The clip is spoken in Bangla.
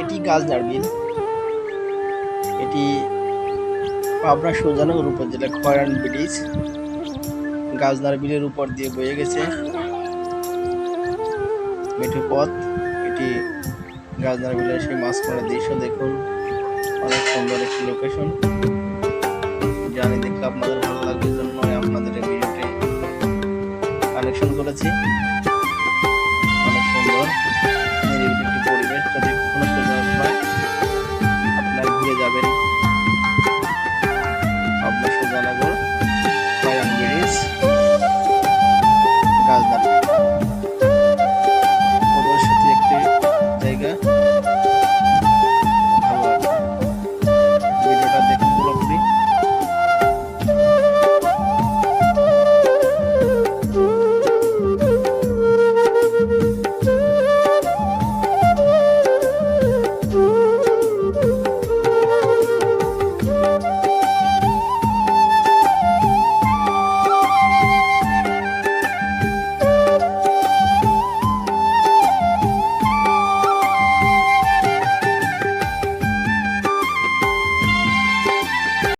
এটি গাজনার বিল এটি পাবনা সুজানগর উপজেলা খয়রান ব্রিজ। গাজনার বিলের উপর দিয়ে বয়ে গেছে। মেঠো পথ। এটি গাজনার বিলের সেই মাছ মাঝখানের দৃশ্য দেখুন। অনেক সুন্দর একটি লোকেশন জানি দেখলে আপনাদের ভালো লাগবে জন্য আপনাদের ভিডিওটি কালেকশন করেছি। because the